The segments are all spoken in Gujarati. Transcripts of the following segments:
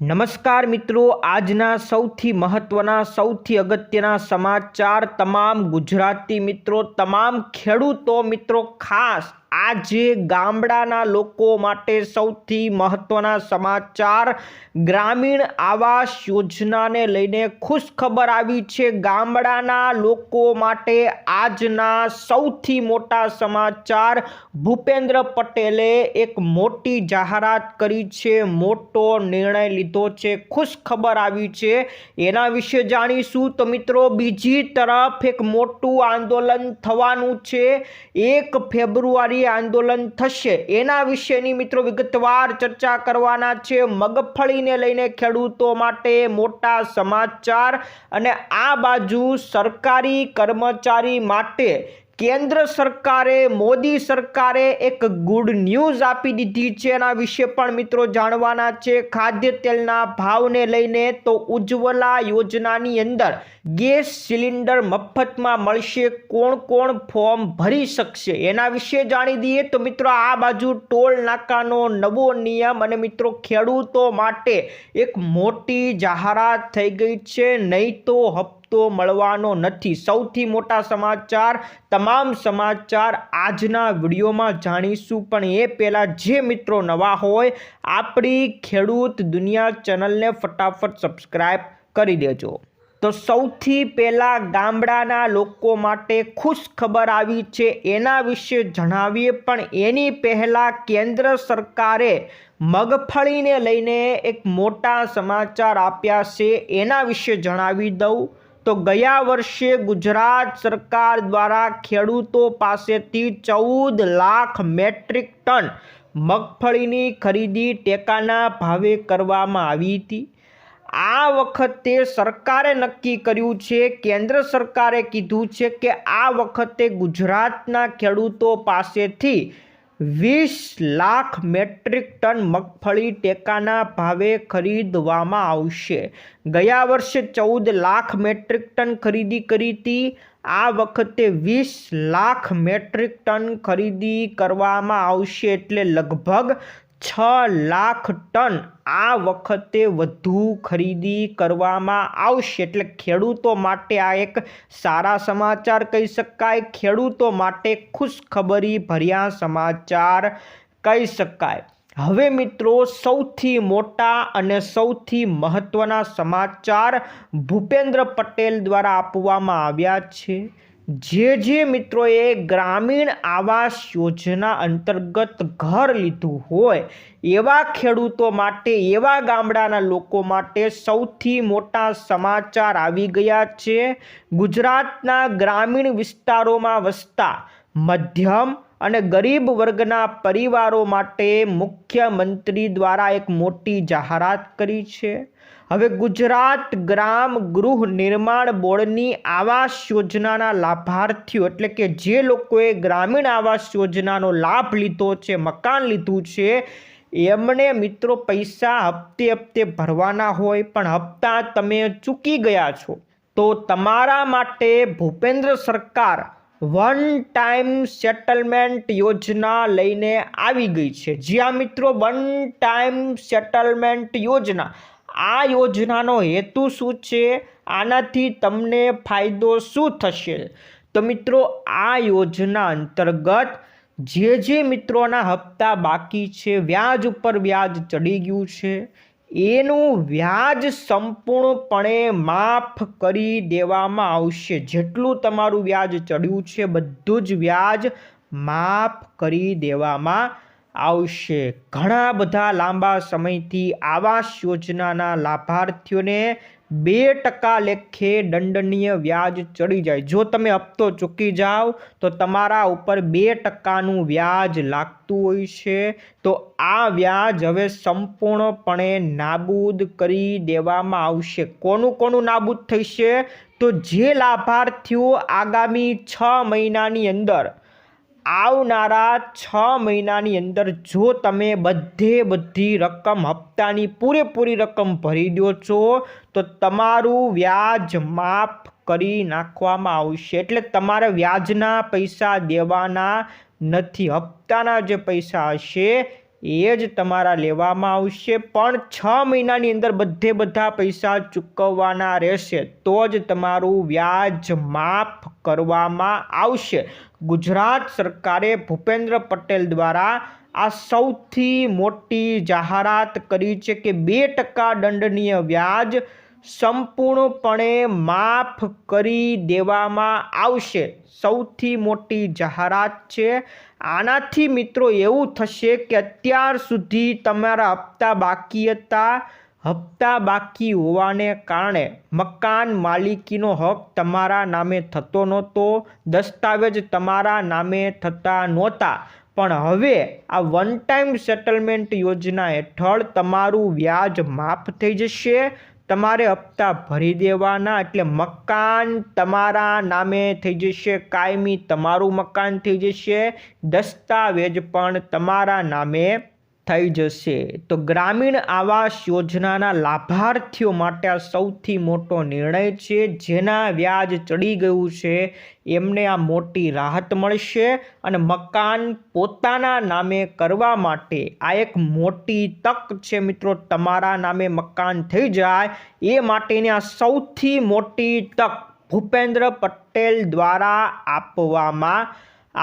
નમસ્કાર મિત્રો, આજના સૌથી મહત્ત્વના સૌથી અગત્યના સમાચાર તમામ ગુજરાતી મિત્રો, તમામ ખેડૂતો મિત્રો ખાસ આજે ગામડાના લોકો માટે સૌથી મહત્ત્વના સમાચાર, ગ્રામીણ આવાસ યોજનાને લઈને ખુશખબર આવી છે ગામડાના લોકો માટે આજના સૌથી મોટા સમાચાર. ભૂપેન્દ્ર પટેલે એક મોટી જાહેરાત કરી છે, મોટો નિર્ણય લીધો છે, ખુશખબર આવી છે. એના વિશે જાણીશું તો મિત્રો, બીજી તરફ એક મોટું આંદોલન થવાનું છે. એક ફેબ્રુઆરી આંદોલન થશે. એના વિશેની મિત્રો વિગતવાર ચર્ચા કરવાના છે. મગફળીને લઈને ખેડૂતો માટે મોટા સમાચાર અને આ બાજુ સરકારી કર્મચારી માટે કેન્દ્ર સરકારે, મોદી સરકારે એક ગુડ ન્યૂઝ આપી દીધી છે. એના વિશે પણ મિત્રો જાણવાના છે. ખાદ્ય તેલના ભાવને લઈને તો ઉજ્જવલા યોજનાની અંદર ગેસ સિલિન્ડર મફતમાં મળશે. કોણ કોણ ફોર્મ ભરી શકશે? એના વિશે જાણી દઈએ તો મિત્રો આ બાજુ ટોલ નાકાનો નવો નિયમ અને મિત્રો ખેડૂતો માટે એક મોટી જાહેરાત થઈ ગઈ છે. નહીં તો હપ્તા તો મળવાનો નથી. સૌથી મોટા સમાચાર, તમામ સમાચાર આજના વિડીયોમાં જાણીશું. પણ એ પહેલાં જે મિત્રો નવા હોય, આપણી ખેડૂત દુનિયા ચેનલને ફટાફટ સબસ્ક્રાઈબ કરી દેજો. તો સૌથી પહેલાં ગામડાના લોકો માટે ખુશ ખબર આવી છે એના વિશે જણાવીએ. પણ એની પહેલાં કેન્દ્ર સરકારે મગફળીને લઈને એક મોટા સમાચાર આપ્યા છે એના વિશે જણાવી દઉં. તો ગયા વર્ષે ગુજરાત સરકાર દ્વારા ખેડૂતો પાસેથી ચૌદ લાખ મેટ્રિક ટન મગફળીની ખરીદી ટેકાના ભાવે કરવામાં આવી હતી. આ વખતે સરકારે નક્કી કર્યું છે, કેન્દ્ર સરકારે કીધું છે કે આ વખતે ગુજરાતના ખેડૂતો પાસેથી વીસ લાખ મેટ્રિક ટન મગફળી ટેકાના ભાવે ખરીદવામાં આવશે. ગયા વર્ષે ચૌદ લાખ મેટ્રિક ટન ખરીદી કરી હતી. આ વખતે વીસ લાખ મેટ્રિક ટન ખરીદી કરવામાં આવશે એટલે લગભગ છ લાખ ટન આ વખતે વધુ ખરીદી કરવામાં આવશે. એટલે ખેડૂતો માટે આ એક સારા સમાચાર કહી શકાય. ખેડૂતો માટે ખુશખબરી ભર્યા સમાચાર કહી શકાય. હવે મિત્રો સૌથી મોટા અને સૌથી મહત્ત્વના સમાચાર ભૂપેન્દ્ર પટેલ દ્વારા આપવામાં આવ્યા છે. જે જે મિત્રોએ ગ્રામીણ આવાસ યોજના અંતર્ગત ઘર લીધું હોય એવા ખેડૂતો માટે, એવા ગામડાના લોકો માટે સૌથી મોટા સમાચાર આવી ગયા છે. ગુજરાતના ગ્રામીણ વિસ્તારોમાં વસતા મધ્યમ અને ગરીબ વર્ગના પરિવારો માટે મુખ્યમંત્રી દ્વારા એક મોટી જાહેરાત કરી છે. હવે ગુજરાત ગ્રામ ગૃહ નિર્માણ બોર્ડની આવાસ યોજનાના લાભાર્થીઓ એટલે કે જે લોકોએ ગ્રામીણ આવાસ યોજનાનો લાભ લીધો છે, મકાન લીધું છે એમણે મિત્રો પૈસા હપ્તે હપ્તે ભરવાના હોય, પણ હપ્તા તમે ચૂકી ગયા છો. તો તમારા માટે ભૂપેન્દ્ર સરકાર વન ટાઈમ સેટલમેન્ટ યોજના લઈને આવી ગઈ છે. જ્યાં મિત્રો વન ટાઈમ સેટલમેન્ટ યોજના, આ યોજનાનો હેતુ શું છે? આનાથી તમને ફાયદો શું થશે? તો મિત્રો, આ યોજના અંતર્ગત જે જે મિત્રોના હપ્તા બાકી છે, વ્યાજ ઉપર વ્યાજ ચડી ગયું છે. એનું વ્યાજ સંપૂર્ણપણે માફ કરી દેવામાં આવશે. જેટલું તમારું વ્યાજ ચડ્યું છે, બધું જ વ્યાજ માફ કરી દેવામાં આવશે. ઘણા બધા લાંબા સમયથી આવાસ યોજનાના લાભાર્થીઓને બે ટકા લેખે દંડનીય વ્યાજ ચડી જાય. જો તમે હપ્તો ચૂકી જાઓ, તો તમારા ઉપર બે ટકાનું વ્યાજ લાગતું હોય છે. તો આ વ્યાજ હવે સંપૂર્ણપણે નાબૂદ કરી દેવામાં આવશે. કોનું કોનું નાબૂદ થશે તો જે લાભાર્થીઓ આગામી છ મહિનાની અંદર આવનારા છ મહિનાની અંદર જો તમે બધે બધી રકમ હપ્તાની પૂરેપૂરી રકમ ભરી દો છો, તો તમારું વ્યાજ માફ કરી નાખવામાં આવશે. એટલે તમારે વ્યાજના પૈસા દેવાના નથી. હપ્તાના જે પૈસા હશે, એ જ તમારા લેવામાં આવશે. પણ છ મહિનાની અંદર બધે બધા પૈસા ચૂકવવાના રહેશે, તો જ તમારું વ્યાજ માફ કરવામાં આવશે. ગુજરાત સરકારે ભૂપેન્દ્ર પટેલ દ્વારા આ સૌથી મોટી જાહેરાત કરી છે કે બે ટકા દંડનીય વ્યાજ સંપૂર્ણપણે માફ કરી દેવામાં આવશે. સૌથી મોટી જાહેરાત છે. આનાથી મિત્રો એવું થશે કે અત્યાર સુધી તમારા હપ્તા બાકી હતા. હપ્તા બાકી હોવાને કારણે મકાન માલિકીનો હક તમારા નામે થતો નહોતો, દસ્તાવેજ તમારા નામે થતા નહોતા. પણ હવે આ વન ટાઈમ સેટલમેન્ટ યોજના હેઠળ તમારું વ્યાજ માફ થઈ જશે. તમારે હપ્તા ભરી દેવાના એટલે મકાન તમારા નામે થઈ જશે, કાયમી તમારું મકાન થઈ જશે. દસ્તાવેજ પણ તમારા નામે થઈ જશે. તો ગ્રામીણ આવાસ યોજનાના લાભાર્થીઓ માટે આ સૌથી મોટો નિર્ણય છે, જેના વ્યાજ ચડી ગયું છે, એમને આ મોટી રાહત મળશે અને મકાન પોતાના નામે કરવા માટે આ એક મોટી તક છે મિત્રો. તમારા નામે મકાન થઈ જાય, એ માટેની આ સૌથી મોટી તક ભૂપેન્દ્ર પટેલ દ્વારા આપવામાં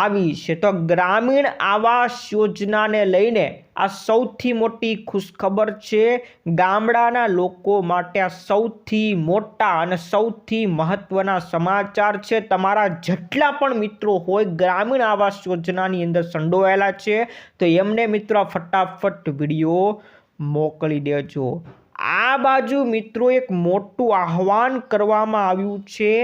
આવી છે. તો ગ્રામીણ આવાસ યોજનાને લઈને આ સૌથી મોટી ખુશખબર છે ગામડાના લોકો માટે આ સૌથી મોટા અને સૌથી મહત્ત્વના સમાચાર છે. તમારા જેટલા પણ મિત્રો હોય ગ્રામીણ આવાસ યોજનાની અંદર સંડોવાયેલા છે, તો એમને મિત્રો ફટાફટ વીડિયો મોકલી દેજો. આ બાજુ મિત્રો એક મોટું આહવાન કરવામાં આવ્યું છે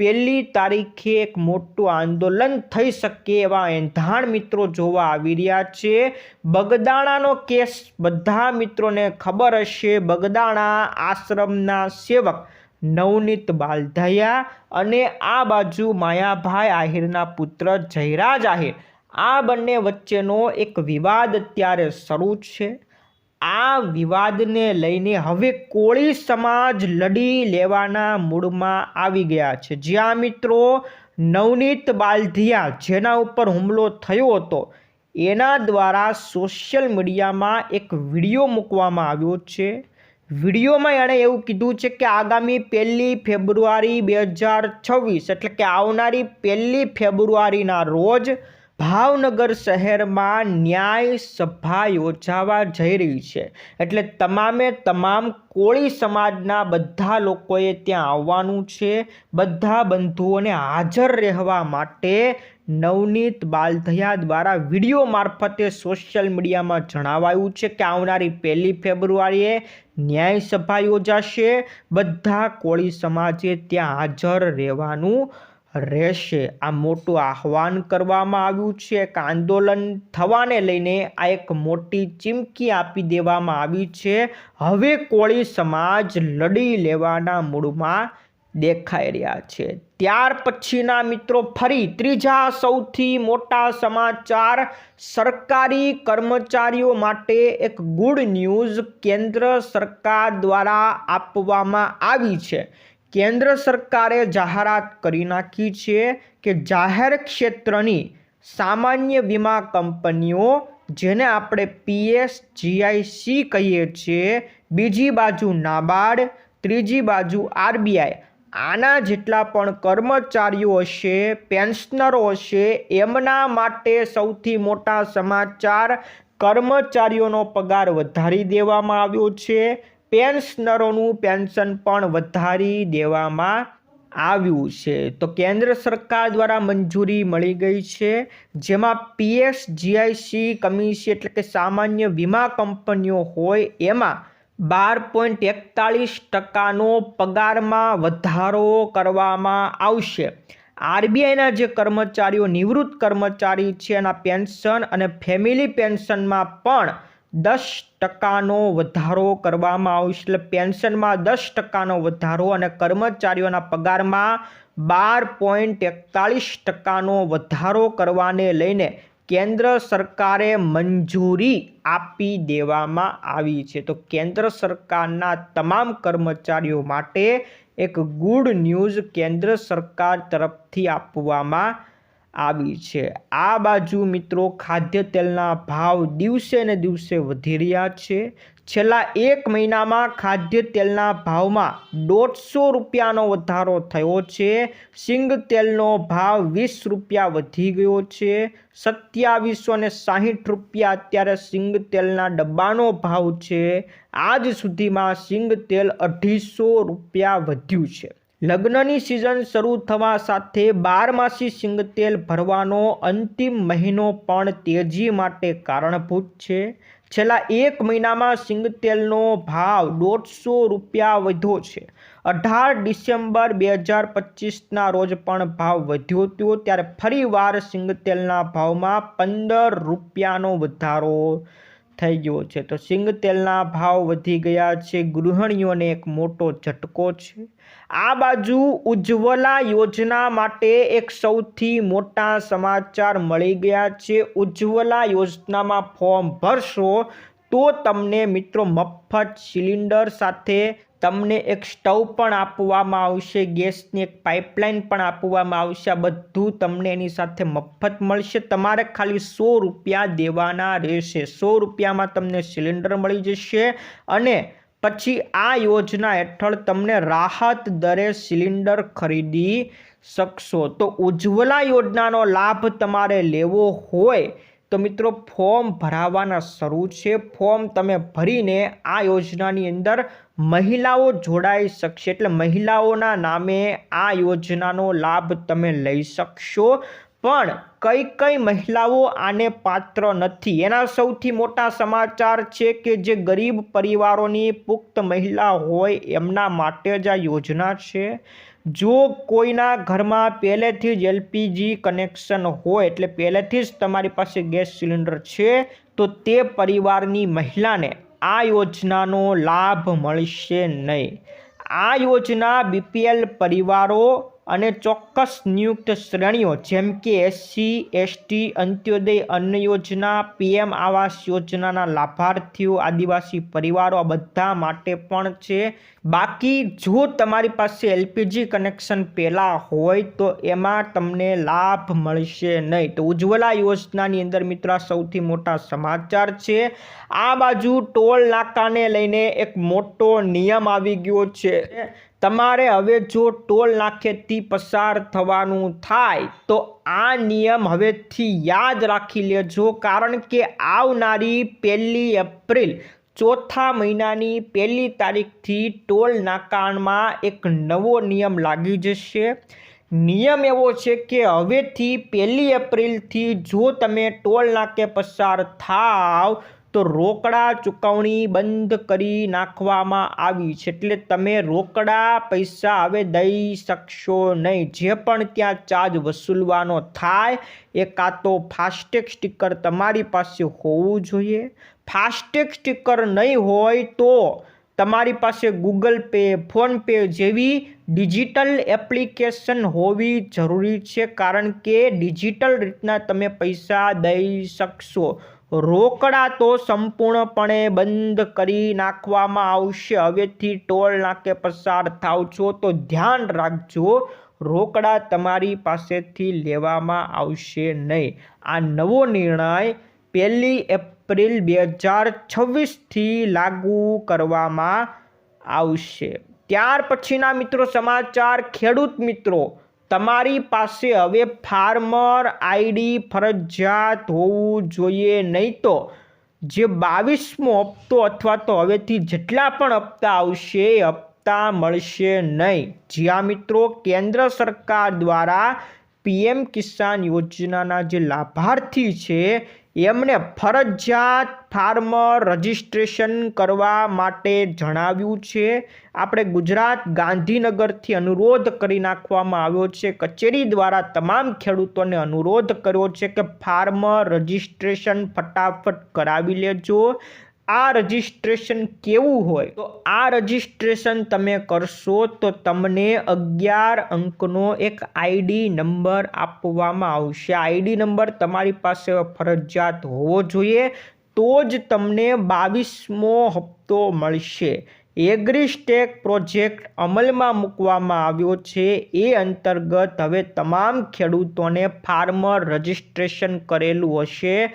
પહેલી તારીખે એક મોટું આંદોલન થઈ શકે એવા એંધાણ મિત્રો જોવા આવી રહ્યા છે. બગદાણાનો કેસ, બધા મિત્રોને ખબર હશે. બગદાણા આશ્રમના સેવક નવનીત બાલધયા અને આ બાજુ માયાભાઈ આહિરના પુત્ર જયરાજ આહિર. આ બંને વચ્ચેનો એક વિવાદ અત્યારે શરૂ છે. આ વિવાદને લઈને હવે કોળી સમાજ લડી લેવાના મૂડમાં આવી ગયા છે. જ્યાં મિત્રો નવનીત બાલધિયા જેના ઉપર હુમલો થયો હતો, એના દ્વારા સોશિયલ મીડિયામાં એક વીડિયો મૂકવામાં આવ્યો છે. વિડીયોમાં એણે એવું કીધું છે કે આગામી પહેલી ફેબ્રુઆરી બે હજાર છવ્વીસ, એટલે કે આવનારી પહેલી ફેબ્રુઆરીના રોજ ભાવનગર શહેરમાં ન્યાય સભા યોજાવા જઈ રહી છે. એટલે તમામે તમામ કોળી સમાજના બધા લોકોએ ત્યાં આવવાનું છે. બધા બંધુઓને હાજર રહેવા માટે નવનીત બાલધયા દ્વારા વીડિયો મારફતે સોશિયલ મીડિયામાં જણાવાયું છે કે આવનારી પહેલી ફેબ્રુઆરીએ ન્યાય સભા યોજાશે. બધા કોળી સમાજે ત્યાં હાજર રહેવાનું રહેશે. આ મોટું આહવાન કરવામાં આવ્યું છે. એક આંદોલન થવાને લઈને આ એક મોટી ચીમકી આપી દેવામાં આવી છે. હવે કોળી સમાજ લડી લેવાના મૂડમાં દેખાઈ રહ્યા છે. ત્યાર પછીના મિત્રો, ફરી ત્રીજા સૌથી મોટા સમાચાર. સરકારી કર્મચારીઓ માટે એક ગુડ ન્યૂઝ કેન્દ્ર સરકાર દ્વારા આપવામાં આવી છે. કેન્દ્ર સરકારે જાહેરાત કરી નાખી છે કે જાહેર ક્ષેત્રની સામાન્ય વીમા કંપનીઓ, જેને આપણે પીએસ જીઆઈસી કહીએ છીએ, બીજી બાજુ નાબાર્ડ, ત્રીજી બાજુ આરબીઆઈ આના જેટલા પણ કર્મચારીઓ હશે, પેન્શનરો હશે, એમના માટે સૌથી મોટા સમાચાર કર્મચારીઓનો પગાર વધારી દેવામાં આવ્યો છે. પેન્શનરોનું પેન્શન પણ વધારી દેવામાં આવ્યું છે. તો કેન્દ્ર સરકાર દ્વારા મંજૂરી મળી ગઈ છે, જેમાં પીએસ જીઆઈસી કમિશન એટલે કે સામાન્ય વીમા કંપનીઓ હોય, એમાં બાર પોઈન્ટ એકતાળીસ ટકાનો પગારમાં વધારો કરવામાં આવશે. આરબીઆઈના જે કર્મચારીઓ, નિવૃત્ત કર્મચારી છે, એના પેન્શન અને ફેમિલી પેન્શનમાં પણ દસ ટકાનો વધારો કરવામાં આવશે. એટલે પેન્શનમાં દસ ટકાનો વધારો અને કર્મચારીઓના પગારમાં બાર પોઈન્ટ એકતાળીસ ટકાનો વધારો કરવાને લઈને કેન્દ્ર સરકારે મંજૂરી આપી દેવામાં આવી છે. તો કેન્દ્ર સરકારના તમામ કર્મચારીઓ માટે એક ગુડ ન્યૂઝ કેન્દ્ર સરકાર તરફથી આપવામાં આવી છે. આ બાજુ મિત્રો ખાદ્ય તેલના ભાવ દિવસે ને દિવસે વધી રહ્યા છે. છેલ્લા એક મહિનામાં ખાદ્ય તેલના ભાવમાં દોઢસો રૂપિયાનો વધારો થયો છે. સિંગ તેલનો ભાવ વીસ રૂપિયા વધી ગયો છે. સત્યાવીસો ને સાહીઠ રૂપિયા અત્યારે સિંગ તેલના ડબ્બાનો ભાવ છે. આજ સુધીમાં સિંગ તેલ અઢીસો રૂપિયા વધ્યું છે. લગ્નની સિઝન શરૂ થવા સાથે બારમાસી સિંગતેલ ભરવાનો અંતિમ મહિનો પણ તેજી માટે કારણભૂત છે. છેલ્લા એક મહિનામાં સિંગતેલનો ભાવ દોઢસો રૂપિયા વધ્યો છે. અઢાર ડિસેમ્બર બે હજાર પચીસના રોજ પણ ભાવ વધ્યો હતો, ત્યારે ફરીવાર સિંગતેલના ભાવમાં પંદર રૂપિયાનો વધારો થઈ ગયો છે. તો સિંગતેલના ભાવ વધી ગયા છે. ગૃહિણીઓને એક મોટો ઝટકો છે. આ બાજુ ઉજ્જવલા યોજના માટે એક સૌથી મોટા સમાચાર મળી ગયા છે. ઉજ્જવલા યોજનામાં ફોર્મ ભરશો તો તમને મિત્રો મફત સિલિન્ડર સાથે તમને એક સ્ટવ પણ આપવામાં આવશે, ગેસની એક પાઇપલાઇન પણ આપવામાં આવશે. આ બધું તમને એની સાથે મફત મળશે. તમારે ખાલી સો રૂપિયા દેવાના રહેશે. સો રૂપિયામાં તમને સિલિન્ડર મળી જશે અને પછી આ યોજના હેઠળ તમને રાહત દરે સિલિન્ડર ખરીદી શકશો. તો ઉજ્જવલા યોજનાનો લાભ તમારે લેવો હોય તો મિત્રો, ફોર્મ ભરાવાના શરૂ છે. ફોર્મ તમે ભરીને આ યોજનાની અંદર મહિલાઓ જોડાઈ શકશે. એટલે મહિલાઓના નામે આ યોજનાનો લાભ તમે લઈ શકશો. પણ કઈ કઈ મહિલાઓ આને પાત્ર નથી? એના સૌથી મોટા સમાચાર છે કે જે ગરીબ પરિવારોની પુખ્ત મહિલા હોય એમના માટે જ આ યોજના છે. જો કોઈના ઘરમાં પહેલેથી જ એલપીજી કનેક્શન હોય, એટલે પહેલેથી જ તમારી પાસે ગેસ સિલિન્ડર છે, તો તે પરિવારની મહિલાને આ યોજનાનો લાભ મળશે નહીં. આ યોજના બીપીએલ પરિવારો અને ચોક્કસ નિયુક્ત શ્રેણીઓ જેમ કે એસસી એસટી અંત્યોદય અન્ન યોજના, પીએમ આવાસ યોજનાના લાભાર્થીઓ, આદિવાસી પરિવારો, આ બધા માટે પણ છે. બાકી જો તમારી પાસે એલપીજી કનેક્શન પહેલાં હોય તો એમાં તમને લાભ મળશે નહીં. તો ઉજ્જવલા યોજનાની અંદર મિત્રો સૌથી મોટા સમાચાર છે. આ બાજુ ટોલ નાકાને લઈને એક મોટો નિયમ આવી ગયો છે. તમારે હવે જો ટોલ નાખેથી પસાર થવાનું થાય, તો આ નિયમ હવેથી યાદ રાખી લેજો. કારણ કે આવનારી પહેલી એપ્રિલ ચોથા મહિનાની પહેલી તારીખથી ટોલ નાકાણમાં એક નવો નિયમ લાગી જશે. નિયમ એવો છે કે હવેથી પહેલી એપ્રિલથી જો તમે ટોલ નાકે પસાર થાવ તો રોકડા ચૂકવણી બંધ કરી નાખવામાં આવી છે એટલે તમે રોકડા પૈસા હવે દઈ શકશો નહીં. જે પણ ત્યાં ચાર્જ વસૂલવાનો થાય એ કાં તો ફાસ્ટેગ સ્ટીકર તમારી પાસે હોવું જોઈએ. ફાસ્ટેગ સ્ટીકર નહીં હોય તો તમારી પાસે ગૂગલ પે ફોનપે જેવી ડિજિટલ એપ્લિકેશન હોવી જરૂરી છે, કારણ કે ડિજિટલ રીતના તમે પૈસા દઈ શકશો. રોકડા તો સંપૂર્ણપણે બંધ કરી નાખવામાં આવશે. હવેથી ટોલ નાકે પસાર થાવ છો તો ધ્યાન રાખજો. રોકડા તમારી પાસેથી લેવામાં આવશે નહીં. આ નવો નિર્ણય પહેલી એપ્રિલ બે હજાર છવ્વીસથી લાગુ કરવામાં આવશે. ત્યાર પછીના મિત્રો સમાચાર, ખેડૂત મિત્રો તમારી પાસે હવે ફાર્મર આઈડી ફરજિયાત હોવું જોઈએ, નહીં તો જે બાવીસમો હપ્તો અથવા તો હવેથી જેટલા પણ હપ્તા આવશે એ હપ્તા મળશે નહીં. જ્યાં મિત્રો, કેન્દ્ર સરકાર દ્વારા પીએમ કિસાન યોજનાના જે લાભાર્થી છે એમને ફરજિયાત ફાર્મર રજિસ્ટ્રેશન કરવા માટે જણાવ્યું છે. આપણે ગુજરાત ગાંધીનગરથી અનુરોધ કરી નાખવામાં આવ્યો છે. કચેરી દ્વારા તમામ ખેડૂતોને અનુરોધ કર્યો છે કે ફાર્મર રજિસ્ટ્રેશન ફટાફટ કરાવી લેજો. આ રજિસ્ટ્રેશન કેવું હોય? તો આ રજિસ્ટ્રેશન તમે કરશો તો તમને અગિયાર અંકનો એક આઈડી નંબર આપવામાં આવશે. આઈડી નંબર તમારી પાસે ફરજિયાત હોવો જોઈએ. તો જ તમને બાવીસમો હપ્તો મળશે. એગ્રીસ્ટેક પ્રોજેક્ટ અમલમાં મૂકવામાં આવ્યો છે. એ અંતર્ગત હવે તમામ ખેડૂતોને ફાર્મર રજિસ્ટ્રેશન કરેલું હશે.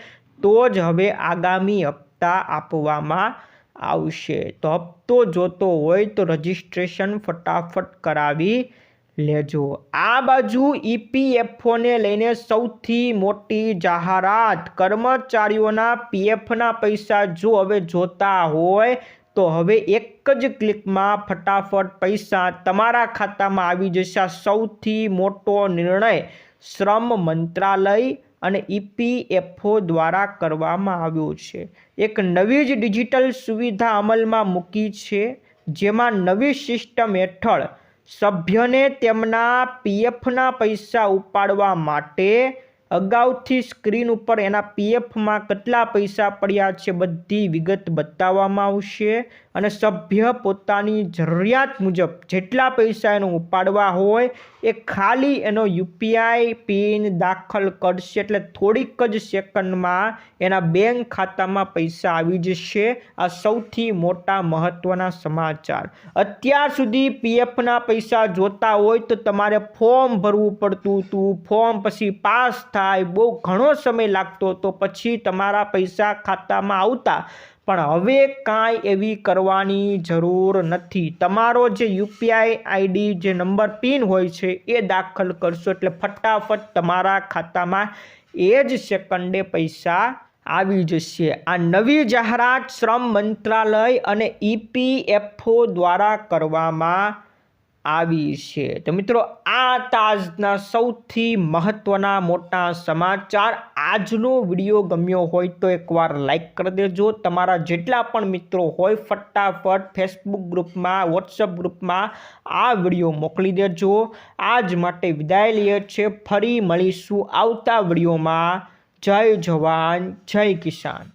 તો જ હવે આગામી હપ્તા આપવામાં આવશે. તો હપ્તો જોતો હોય તો રજિસ્ટ્રેશન ફટાફટ કરાવી લેજો. આ બાજુ ઈપીએફઓને લઈને સૌથી મોટી જાહેરાત. કર્મચારીઓના પીએફના પૈસા જો હવે જોતા હોય તો હવે એક જ ક્લિકમાં ફટાફટ પૈસા તમારા ખાતામાં આવી જશે. સૌથી મોટો નિર્ણય શ્રમ મંત્રાલય અને ઈપીએફઓ દ્વારા કરવામાં આવ્યો છે. એક નવી જ ડિજિટલ સુવિધા અમલમાં મૂકી છે, જેમાં નવી સિસ્ટમ હેઠળ સભ્યને તેમના પીએફના પૈસા ઉપાડવા માટે અગાઉથી સ્ક્રીન ઉપર એના પીએફમાં કેટલા પૈસા પડ્યા છે બધી વિગત બતાવવામાં આવશે. અને સભ્ય પોતાની જરૂરિયાત મુજબ જેટલા પૈસા એનું ઉપાડવા હોય એ ખાલી એનો યુપીઆઈ પિન દાખલ કરશે એટલે થોડીક જ સેકન્ડમાં એના બેંક ખાતામાં પૈસા આવી જશે. આ સૌથી મોટા મહત્ત્વના સમાચાર. અત્યાર સુધી પીએફના પૈસા જોતા હોય તો તમારે ફોર્મ ભરવું પડતું હતું. ફોર્મ પછી પાસ થાય. બહુ ઘણો સમય લાગતો તો પછી તમારા પૈસા ખાતામાં આવતા પણ હવે કાંઈ એવી કરવાની જરૂર નથી. તમારો જે યુપીઆઈ આઈડી, જે નંબર પિન હોય છે, એ દાખલ કરશો એટલે ફટાફટ તમારા ખાતામાં એ જ સેકન્ડે પૈસા આવી જશે. આ નવી જાહેરાત શ્રમ મંત્રાલય અને ઈપીએફઓ દ્વારા કરવામાં આવી છે. તો મિત્રો, આ તાજના સૌથી મહત્ત્વના મોટા સમાચાર આજનો વીડિયો ગમ્યો હોય તો એકવાર લાઈક કરી દેજો. તમારા જેટલા પણ મિત્રો હોય, ફટાફટ ફેસબુક ગ્રુપમાં વોટ્સઅપ ગ્રુપમાં આ વીડિયો મોકલી દેજો. આજ માટે વિદાય લઈએ છે ફરી મળીશું આવતા વિડીયોમાં. જય જવાન, જય કિસાન.